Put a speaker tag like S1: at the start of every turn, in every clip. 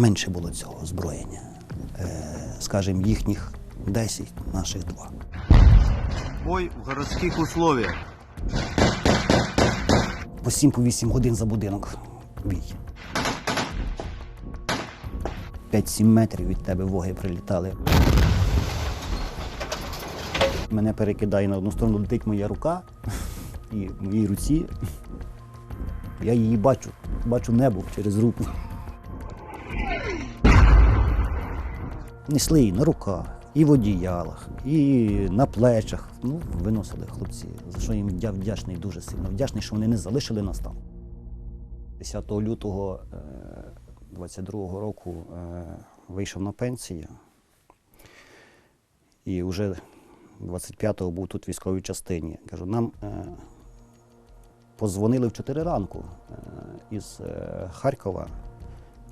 S1: менше було цього озброєння. Е, скажімо, їхніх 10, наших 2.
S2: Бой в городских условиях.
S1: По 7-8 годин за будинок бій. 5-7 метрів від тебе воги прилітали. Мене перекидає на одну сторону, летить моя рука, і в моїй руці я її бачу, бачу небо через руку. Несли її на руках, і в одіялах, і на плечах. Ну, виносили хлопці, за що їм вдячний дуже сильно. Вдячний, що вони не залишили нас там. 10 лютого 22-го року е, вийшов на пенсію. І вже 25-го був тут в військовій частині. Кажу, нам е, позвонили в 4 ранку е, із е, Харкова,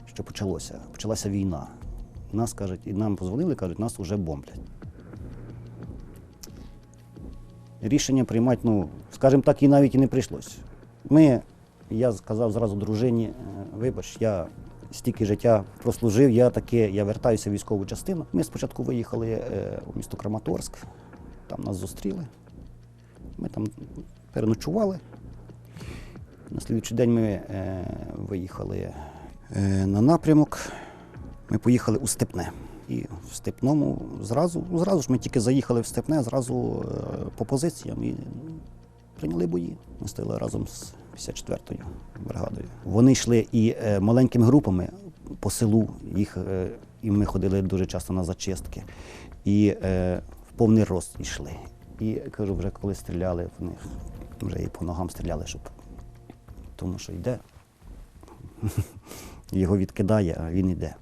S1: що почалося. Почалася війна. Нас кажуть, і нам позвонили, кажуть, нас вже бомблять. Рішення приймати, ну, скажімо так, і навіть і не прийшлося. Ми, я сказав зразу дружині, е, вибач, я стільки життя прослужив, я таке, я вертаюся в військову частину. Ми спочатку виїхали е, у місто Краматорськ, там нас зустріли. Ми там переночували. На слідчий день ми е, виїхали е, на напрямок. Ми поїхали у Степне. І в Степному зразу, ну, зразу ж ми тільки заїхали в Степне, зразу е, по позиціям і прийняли бої. Ми стояли разом з 54-ю бригадою. Вони йшли і е, маленькими групами по селу, їх, е, і ми ходили дуже часто на зачистки. І в повний рост йшли. І кажу, вже коли стріляли в них, вже і по ногам стріляли, щоб тому що йде. Його відкидає, а він йде.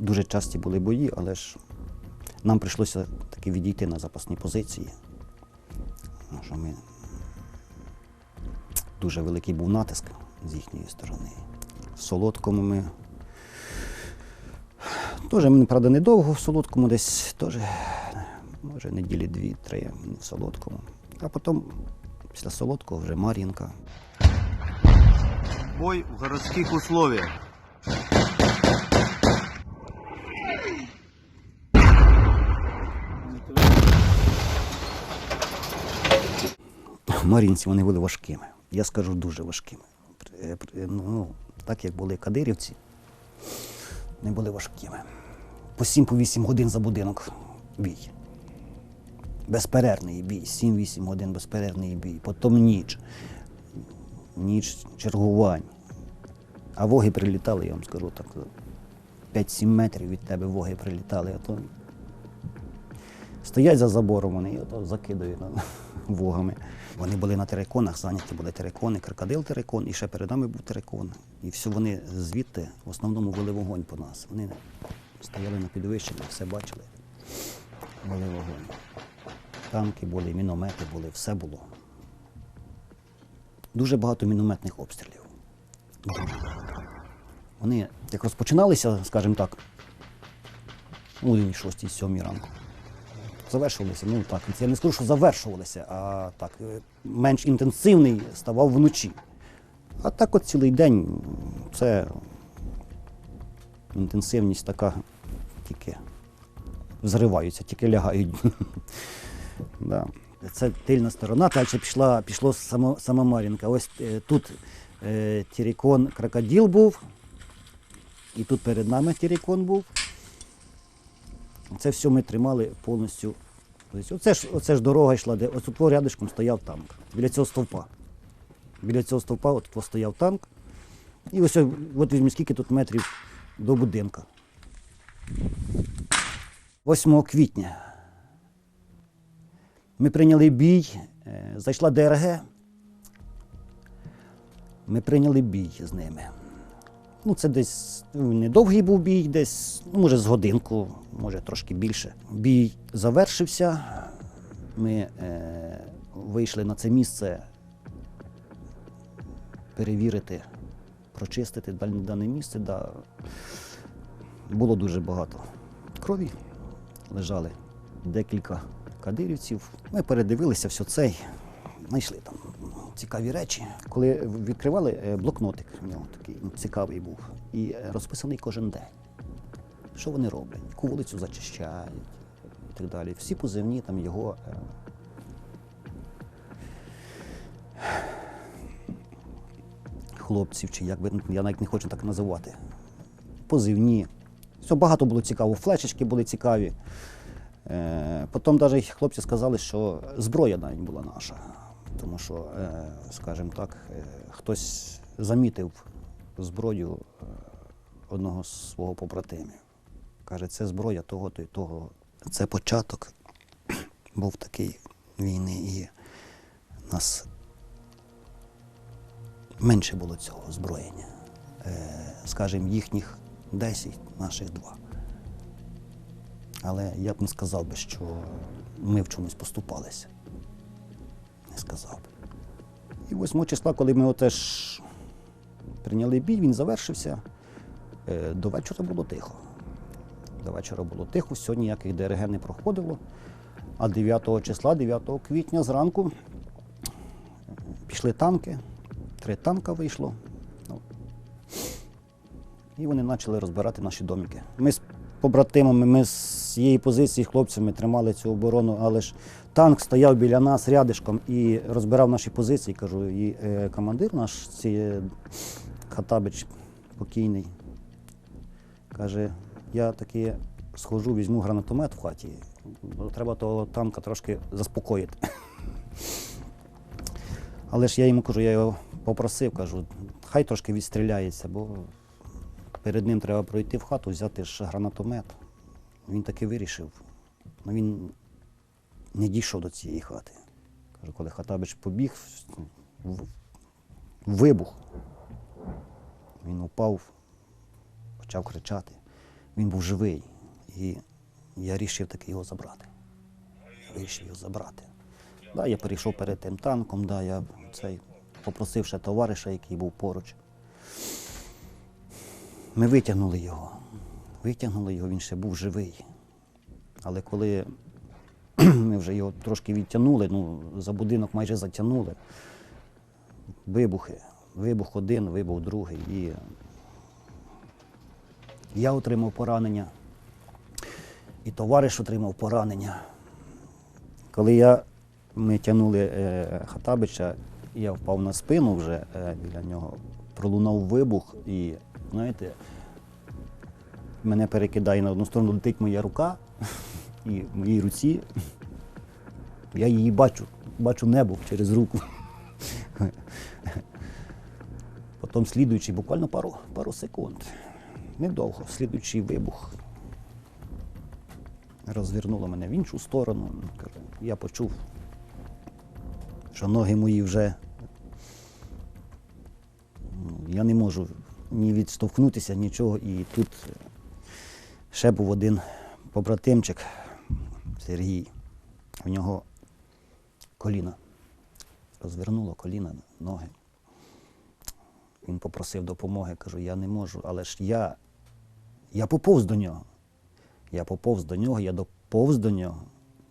S1: Дуже часті були бої, але ж нам прийшлося таки відійти на запасні позиції. Що ми... Дуже великий був натиск з їхньої сторони. В Солодкому ми. Теж ми, правда, недовго в Солодкому, десь теж, може, неділі дві-три в Солодкому. А потім після Солодкого вже Мар'їнка.
S2: Бой в городских условиях.
S1: Мар'їнці вони були важкими. Я скажу дуже важкими. Ну, так як були кадирівці, вони були важкими. По 7-8 годин за будинок бій. Безперервний бій, 7-8 годин безперервний бій. Потім ніч. Ніч чергувань. А воги прилітали, я вам скажу так. 5-7 метрів від тебе воги прилітали, а то Стоять за забором вони і ото закидують на- вогами. Вони були на териконах, зайняті були терикони, крокодил терикон, і ще перед нами був терикон. І все вони звідти в основному вели вогонь по нас. Вони стояли на підвищенні, все бачили. Вели вогонь. Танки були, міномети були, все було. Дуже багато мінометних обстрілів. Дуже. Вони як розпочиналися, скажімо так, ну, 6-7 ранку завершувалися. Ну так, я не скажу, що завершувалися, а так, е, менш інтенсивний ставав вночі. А так от цілий день це інтенсивність така, тільки взриваються, тільки лягають. да. Це тильна сторона, далі пішла, пішло сама, сама Мар'їнка. Ось е, тут е, тірікон крокодил був, і тут перед нами тірікон був. Це все ми тримали повністю. Оце ж, оце ж дорога йшла, де ось тут стояв танк. Біля цього стовпа. Біля цього стовпа от стояв танк. І ось от візьміть, скільки тут метрів до будинка. 8 квітня ми прийняли бій, е, зайшла ДРГ. Ми прийняли бій з ними. Ну, це десь недовгий був бій, десь, ну, може, з годинку, може трошки більше. Бій завершився. Ми е, вийшли на це місце перевірити, прочистити дане місце. Да. Було дуже багато крові. Лежали декілька кадирівців. Ми передивилися все це, знайшли там цікаві речі. Коли відкривали е, блокнотик, у нього такий ну, цікавий був, і е, розписаний кожен день. Що вони роблять, яку вулицю зачищають і так далі. Всі позивні там його. е, Хлопців, чи як би я навіть не хочу так називати. Позивні. Все багато було цікаво. Флешечки були цікаві. Е, потім навіть хлопці сказали, що зброя навіть була наша. Тому що, е, скажімо так, е, хтось замітив зброю е, одного з свого побратимів. Каже, це зброя того-то і того. Це початок був такий війни, і нас менше було цього озброєння. Скажімо, їхніх 10, наших 2. Але я б не сказав би, що ми в чомусь поступалися. Сказав. І 8 числа, коли ми отеж прийняли бій, він завершився. Е, До вечора було тихо. До вечора було тихо, сьогодні ніяких ДРГ не проходило. А 9 числа, 9 квітня зранку пішли танки, три танка вийшло. Ну, і вони почали розбирати наші домики. Ми побратимами, ми з цієї позиції хлопцями тримали цю оборону, але ж танк стояв біля нас рядишком і розбирав наші позиції. Кажу, і е, командир наш ці, Хатабич покійний. Каже, я таки схожу, візьму гранатомет в хаті, треба того танка трошки заспокоїти. Але ж я йому кажу, я його попросив, кажу, хай трошки відстріляється, бо перед ним треба пройти в хату, взяти ж гранатомет. Він таки вирішив. Ну, він не дійшов до цієї хати. Кажу, коли Хатабич побіг, вибух. Він упав, почав кричати. Він був живий. І я вирішив таки його забрати. Вирішив його забрати. Да, я перейшов перед тим танком, да, я цей, попросив ще товариша, який був поруч. Ми витягнули його. Витягнули його, він ще був живий. Але коли ми вже його трошки відтягнули, ну, за будинок майже затягнули, вибухи. Вибух один, вибух другий. І я отримав поранення, і товариш отримав поранення. Коли я, ми тягнули е, Хатабича, я впав на спину вже е, біля нього, пролунав вибух, і знаєте, мене перекидає на одну сторону, летить моя рука, і в моїй руці я її бачу, бачу небо через руку. Потім слідуючий, буквально пару, пару секунд. Недовго, слідуючий вибух. Розвернуло мене в іншу сторону. Я почув, що ноги мої вже. Я не можу ні відштовхнутися, нічого. І тут ще був один побратимчик Сергій. В нього коліна. Розвернуло коліна, ноги. Він попросив допомоги, кажу, я не можу, але ж я, я поповз до нього. Я поповз до нього, я доповз до нього.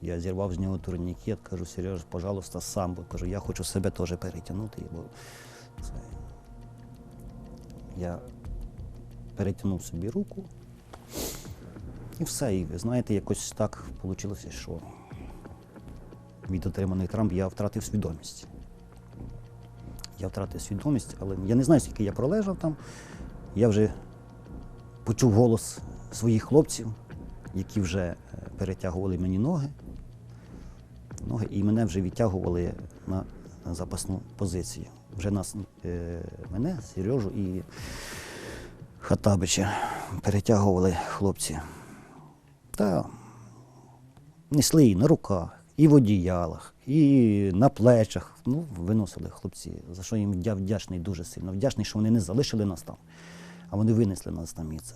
S1: Я зірвав з нього турнікет, кажу, Сереж, пожалуйста, сам, бо кажу, я хочу себе теж перетягнути. Бо це... Я перетягнув собі руку. І все. І ви знаєте, якось так вийшло, що від отриманих травм я втратив свідомість. Я втратив свідомість, але я не знаю, скільки я пролежав там. Я вже почув голос своїх хлопців, які вже е, перетягували мені ноги. ноги і мене вже відтягували на запасну позицію. Вже нас, е, мене, Сережу і Хатабича перетягували хлопці. Та несли і на руках, і в одіялах, і на плечах. Ну, виносили хлопці, за що їм я вдячний дуже сильно. Вдячний, що вони не залишили нас там, а вони винесли нас там і це.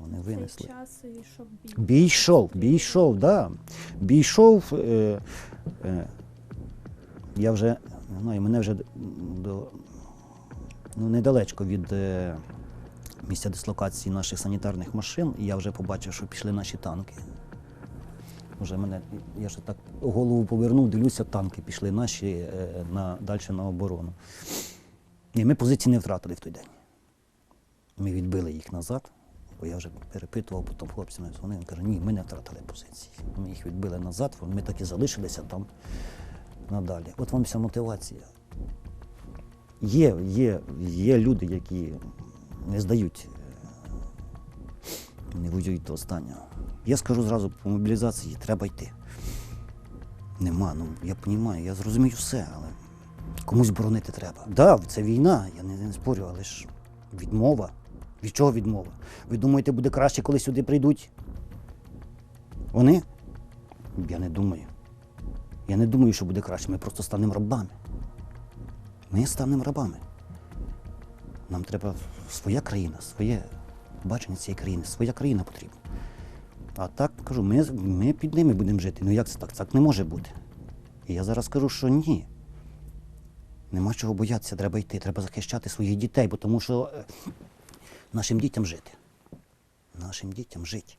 S1: Вони винесли. Бій йшов, бій йшов, да. Бій йшов. Е, е, я вже, не знаю, мене вже до, ну, недалечко від е, місця дислокації наших санітарних машин, і я вже побачив, що пішли наші танки. Уже мене, я ще так голову повернув, дивлюся, танки пішли наші е, на, далі на оборону. І ми позиції не втратили в той день. Ми відбили їх назад, бо я вже перепитував, потім хлопцям дзвонив, він каже, ні, ми не втратили позиції. Ми їх відбили назад, ми так і залишилися там надалі. От вам вся мотивація. Є, є, є люди, які не здають, е, не воюють до останнього. Я скажу зразу по мобілізації треба йти. Нема, ну я розумію, я зрозумію все, але комусь боронити треба. Так, да, це війна, я не, не спорю, але ж відмова. Від чого відмова? Ви думаєте, буде краще, коли сюди прийдуть? Вони? Я не думаю. Я не думаю, що буде краще. Ми просто станемо рабами. Ми станемо рабами. Нам треба своя країна, своє бачення цієї країни, своя країна потрібна. А так кажу, ми, ми під ними будемо жити. Ну як це так? Так не може бути. І я зараз кажу, що ні. Нема чого боятися, треба йти, треба захищати своїх дітей, бо тому що е, нашим дітям жити. Нашим дітям жити.